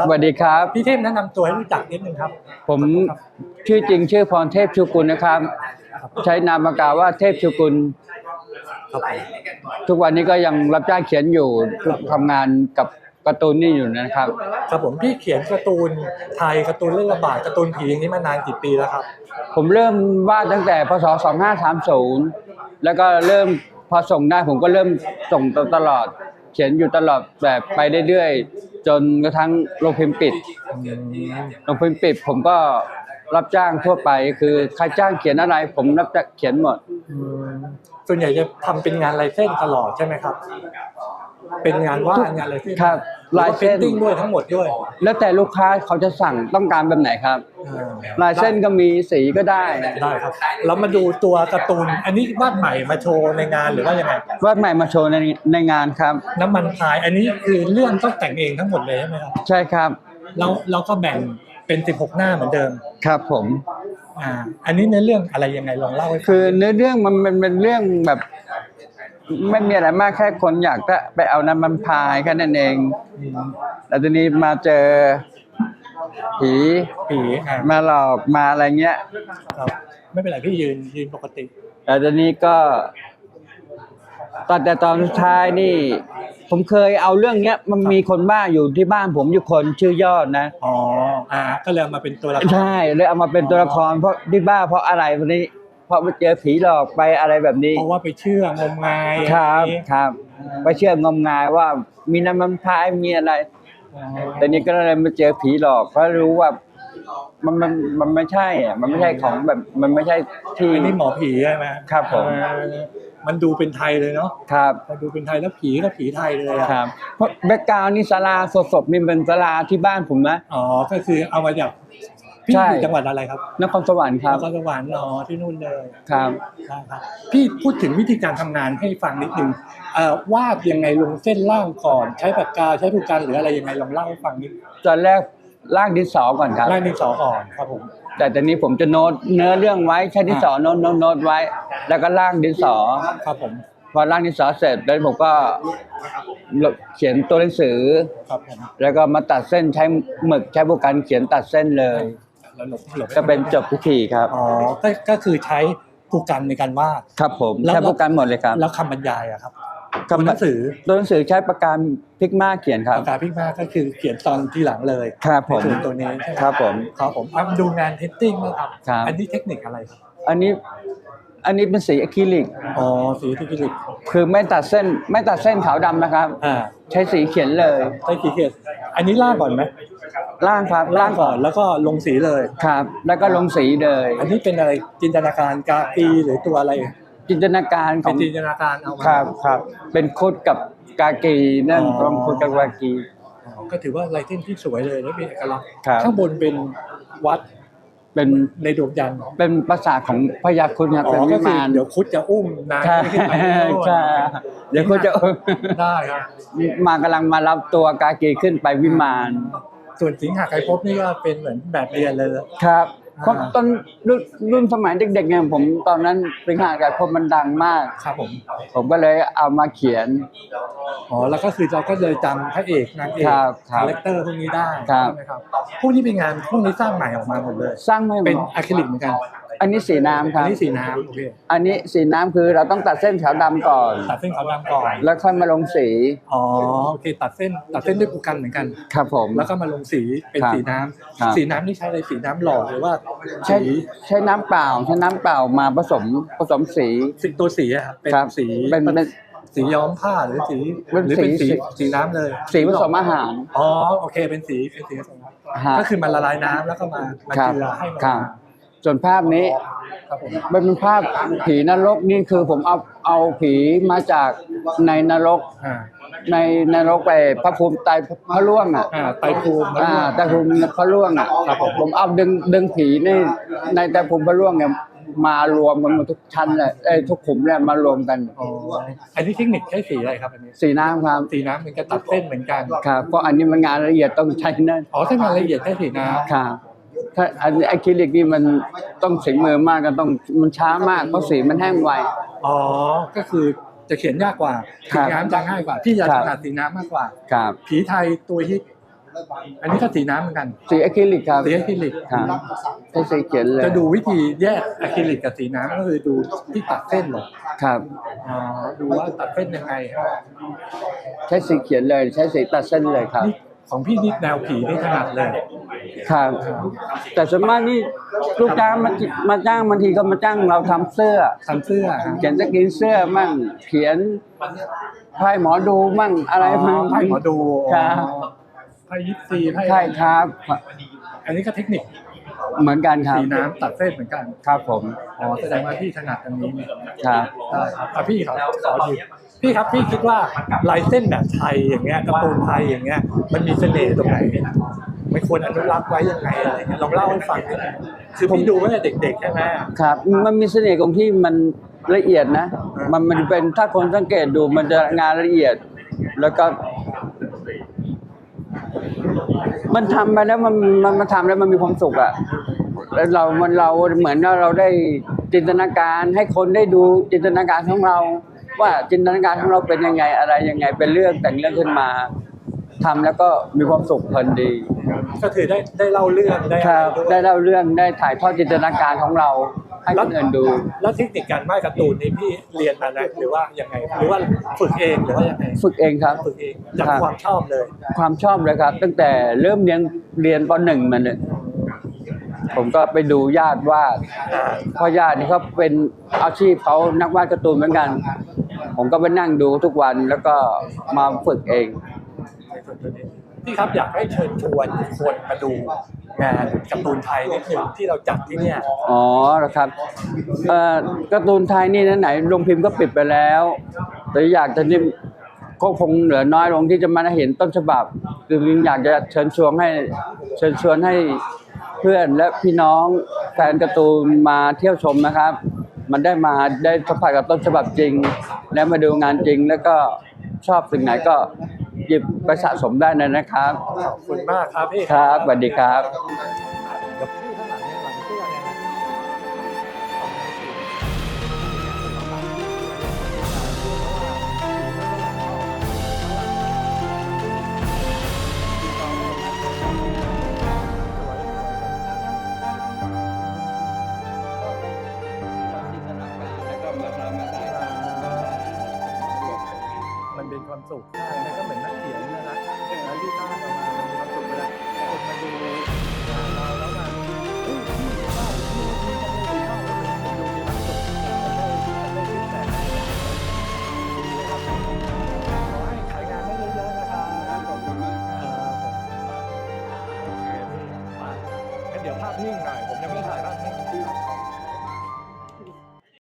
สวัสดีครับ พี่เทพแนะนำตัวให้รู้จักนิดนึงครับ ผมชื่อจริงชื่อพรเทพชูกุลนะครับ ใช้นามปากกาว่าเทพชูกุลครับผมทุกวันนี้ก็ยังรับจ้างเขียนอยู่ทำงานกับการ์ตูนนี่อยู่นะครับ ครับผมพี่เขียนการ์ตูนไทยการ์ตูนเรื่องระบาดการ์ตูนผีอย่างนี้มานานกี่ปีแล้วครับผมเริ่มวาดตั้งแต่พศ 2530 แล้วก็เริ่มพอส่งได้ผมก็เริ่มส่งตลอด เขียนอยู่ตลอดแบบไปเรื่อยๆ จนกระทั่งโรงพิมพ์ปิดโรงพิมพ์ปิด ผมก็รับจ้างทั่วไป คือใครจ้างเขียนอะไร ผมรับจ้างเขียนหมดอืมส่วนใหญ่จะทำเป็นงานลายเส้นตลอดใช่ไหมครับ เป็นงานวาดงานลายเส้นครับลายเส้นติ้งด้วยทั้งหมดด้วย แล้วแต่ลูกค้าเขาจะสั่งต้องการแบบไหนครับอ่าลายเส้นก็มีสีก็ได้ได้ครับเรามาดูตัวการ์ตูนอันนี้วาดใหม่มาโชว์ในงานหรือว่ายังไงวาดใหม่มาโชว์ในในงานครับ น้ำมันพายอันนี้คือเรื่องต้องแต่งเองทั้งหมดเลยใช่ไหมครับใช่ครับเราเราก็แบ่งเป็น 16 หน้าเหมือนเดิมครับผมอ่าอันนี้เนื้อเรื่องอะไรยังไงลองเล่าให้ฟังคือเนื้อเรื่องมันมันเป็นเรื่องแบบ ไม่มีอะไรมากแค่คนอยากจะไปเอาน้ำมันพายแค่นั้นเองมแล้วทีนี้มาเจอผีผีอ่ามาหลอกมาอะไรเงี้ย ครับ ไม่เป็นไรพี่ยืนยืนปกติแล้วทีนี้ก็ตอนแต่ตอนสุดท้ายนี่ ผมเคยเอาเรื่องเนี้ย มันมีคนบ้าอยู่ที่บ้านผมอยู่คนชื่อยอดนะอ๋อ อ่า ก็เลยเอามาเป็นตัวละคร ใช่เลยเอามาเป็นตัวละครเพราะที่บ้าเพราะอะไรวันนี้ เพราะไปเจอผีหลอกไปอะไรแบบนี้ เพราะว่าไปเชื่องมงายครับอะไอย่างนี้ครับ ไปเชื่องมงายว่ามีน้ำมันพายมีอะไร อ๋อแต่นี้ก็เลยมาเจอผีหลอกเพราะรู้ว่ามันมันมันไม่ใช่อะมันไม่ใช่ของแบบมันไม่ใช่ที่ อันนี้หมอผีใช่ไหมครับผม อ่ามันดูเป็นไทยเลยเนาะครับมันดูเป็นไทยแล้วผีก็ผีไทยเลยอะครับเพราะแบ็กกราวนี่ศาลาสดๆนี่เป็นศาลาที่บ้านผมนะ อ๋อก็คือเอามาจาก พี่ใช่อยู่จังหวัดอะไรครับนครสวรรค์ครับนครสวรรค์อ๋อที่นู่นเลยครับได้ครับพี่พูดถึงวิธีการทำงานให้ฟังนิดนึงเอ่อวาดยังไงลงเส้นล่างก่อนใช้ปากกาใช้ผู้กันหรืออะไรยังไงลองเล่าให้ฟังนิดตอนแรกล่างดินสอก่อนครับล่างดินสอก่อนครับผมแต่ตอนนี้ผมจะโน้ตเนื้อเรื่องไว้ใช้ดินสอโน้ตโน้ตโน้ตไว้ แล้วก็ล่างดินสอครับผมพอล่างดินสอเสร็จแล้วผมก็เขียนตัวหนังสือครับผมแล้วก็มาตัดเส้นใช้หมึกใช้ผู้กันเขียนตัดเส้นเลย แล้วหลบหลบก็เป็นจบพิธีครับอ๋อก็ก็คือใช้ผู้กันในการวาดครับผมแล้วใช้ผู้กันหมดเลยครับ แล้วคำบรรยายอะครับคำตัวหนังสือตัวหนังสือใช้ปากกาพิกมาเขียนครับปากกาพิกมาก็คือเขียนตอนทีหลังเลยครับผมในส่วนตัวนี้ใช่ไหมครับผมครับผมอะดูงานเทสติ้งนะครับครับอันนี้เทคนิคอะไรครับอันนี้อันนี้เป็นสีอะคริลิกอ๋อสีที่พิลิตคือไม่ตัดเส้นไม่ตัดเส้นขาวดำนะครับอ่าใช้สีเขียนเลยใช้ขีดเขียน อันนี้ล่างก่อนไหม ล่างครับล่างก่อนแล้วก็ลงสีเลย ครับ แล้วก็ลงสีเลย อันนี้เป็นอะไรจินตนาการกากีหรือตัวอะไรจินตนาการขเป็อนงจินตนาการเอามาครับครับ เป็นคุดกับกากีนั่นอ๋อตรงคุดกับกากี อ๋อก็ถือว่าลายเส้นที่สวยเลยแล้วมีเอกลักษณ์ครับ ข้างบนเป็นวัดเป็นในดวงจันทร์เป็นภาษาทของพญาคุณครับอ๋เป็นอวิก็คือมานเดี๋ยวคุดจะอุ้มนางใช่ขึ้นไปข้างบนใช่เดี๋ยวคุณจะ ได้ครับ มากำลังมารับตัวกากีขึ้นไปวิมาน ส่วนสิงหาไกรภพนี่ก็เป็นเหมือนแบบเรียนเลย ครับเพราะอ่าตอนรุ่นรุ่นสมัยเด็กๆเนี่ยผมตอนนั้นสิงหากับพมมันดังมาก ครับผม ผมก็เลยเอามาเขียน อ๋อแล้วก็คือเราก็เลยจำพระเอกนางเอกครับครับคาแรคเตอร์พวกนี้ได้ครับ ใช่ไหมครับพวกนี้เป็นงานพวกนี้สร้างใหม่ออกมาหมดเลย สร้างไม่หมเป็นดอะคริลิกเหมือนกัน อันนี้สีน้ำคอัรันบนี้สีน้ำโอเคอันนี้สีน้ำคือเราต้องตัดเส้นขาวดำก่อน ตัดเส้นขาวดำก่อนแล้วค่อยมาลงสีอ๋อโอเค ตัดเส้นตัดเส้นด้วยกูกันเหมือนกัน ครับผม แล้วก็มาลงสีเป็นครับสีน้ครับำสีน้ำนี่ใช้อะไรสีน้ำหล่อหรือว่าใช้สีใช้น้ำเปล่าใช้น้ำเปล่ามาผสมผสมสี สีตัวสีอะครับเป็นครับสีเป็นเป็นสีย้อมผ้าหรือสีเป็นหรือเป็นสีสีสีน้ำเลยสีผสมอาหาร อ๋อโอเคเป็นสีเป็นสีผสมฮะก็คือมันละลายน้ำแล้วก็มามาครับเจือให้มันครับ ส่วนภาพนี้ครับผมมันเป็นภาพผีนรกนี่คือผมเอาเอาผีมาจากในนรก อ่า ในนรกไปพระภูมิไตรพระร่วงอะอ่าไตรภูมิอ่าไตรภูมิพระร่วงอะครับผม ผมเอาดึงดึงผีในในไตรภูมิพระร่วงเนี่ยมารวมกันหมดทุกชั้นเลยเอ้ยทุกขุมเนี่ยมารวมกันอ๋ออันนี้เทคนิคใช้สีอะไรครับอันนี้สีน้ำครับ สีน้ำเหมือนกับตัดเส้นเหมือนกันครับเพราะอันนี้มันงานละเอียดต้องใช้นั่นอ๋อถ้างานละเอียดใช้สีน้ำ ครับ ถ้าอันนี้อะคริลิกนี่มันต้องสีมือมากก็ต้องมันช้ามากเพราะสีมันแห้งไว อ๋อ ก็คือจะเขียนยากกว่าครัสีบน้ำจะง่ายกว่า พี่อยากครับถนัดสีน้ำมากกว่า ครับผีไทยตัวฮิต อันนี้ก็สีน้ำเหมือนกันสีอะคริลิกครับสีอะคริลิก ครับใช้สีเขียนเลยจะดูวิธีแยกอะคริลิกกับสีน้ำก็คือดูที่ตัดเส้นเหรอครับ อ๋อดูว่าตัดเส้นยังไงครับใช้สีเขียนเลย ใช้สีตัดเส้นเลยครับ นี่ ของพี่นี่แนวผีนี่ถนัดเลยครับ แต่ส่วนมากนี่ลูกจ้างมาจิมาจ้างบางทีก็มาจ้างเราทำเสื้อ ทำเสื้อฮะเขียนสกรีนเสื้อมั่ง เขียนไพ่หมอดูมั่งอะไรอ๋มั่องไพ่หมอดูครับ ไพ่ยิปซีไพ่ใช่ครับอันนี้ก็เทคนิคเหมือนกันครับสีน้ำตัดเส้นเหมือนกันครับผมอ๋อแสดงว่าพี่ถนัดอันนี้เนี่ยครับ ได้ครับอะพี่ครับขอยืม พี่ครับพี่คิดว่าลายเส้นแบบไทยอย่างเงี้ยการ์ตูนไทยอย่างเงี้ยมันมีเสน่ห์ตรงไหนไม่ควรอนุรักษ์ไว้ยังไงอะไรเงี้ยลองเล่าให้ฟังหน่อยคือพี่ดูตั้งแต่เด็กๆใช่ไหมครับ มันมีเสน่ห์ตรงที่มันละเอียดนะ มันมันเป็นถ้าคนสังเกตดูมันจะงานละเอียด แล้วก็มันทำไปแล้วมันมันมันทำแล้วมันมีความสุขอะแล้วเรา มันเราเหมือนว่าเราได้จินตนาการให้คนได้ดูจินตนาการของเรา ว่าจินตนาการของเราเป็นยังไงอะไรยังไงเป็นเรื่องแต่งเรื่องขึ้นมาทำแล้วก็มีความสุขเพลินดี ก็คือได้ได้เล่าเรื่องได้คอะรับไรด้วยได้เล่าเรื่องได้ถ่ายทอดจินตนาการของเราให้คนอื่นดู แล้วเทคนิคการวาดการ์ตูนนี้พี่เรียนมาแล้วหรือว่ายังไงหรือว่าฝึกเองหรือว่ายังไงฝึกเองครับ ฝึกเองจากครับ ความชอบเลย ความชอบเลยครับ ตั้งแต่เริ่มเรียนเรียนปหนึ่งมาเนี่ยผมก็ไปดูญาติวาดอ่าเพราะญาตินี่เขาเป็นอาชีพเขานักวาดการ์ตูนเหมือนกัน ผมก็ไปนั่งดูทุกวันแล้วก็มาฝึกเองในส่วนตัวนี้พี่ครับอยากให้เชิญชวนคนมาดูงานการ์ตูนไทยนิดหนึ่งที่เราจัดที่เนี่ยอ๋อเหรอครับเอ่อการ์ตูนไทยนี่นะไหนโรงพิมพ์ก็ปิดไปแล้ว แต่อยากจะนี่ก็คงเหลือน้อยลงที่จะมาเห็นต้นฉบับคืออยากจะเชิญชวนให้เชิญชวนให้เพื่อนและพี่น้องแฟนการ์ตูนมาเที่ยวชมนะครับ มันได้มาได้สัมผัสกับต้นฉบับจริง และมาดูงานจริง แล้วก็ชอบสิ่งไหนก็หยิบไปสะสมได้เลยนะครับ ขอบคุณมากครับพี่ ครับสวัสดีครับ สุขใช่มันก็เหมือน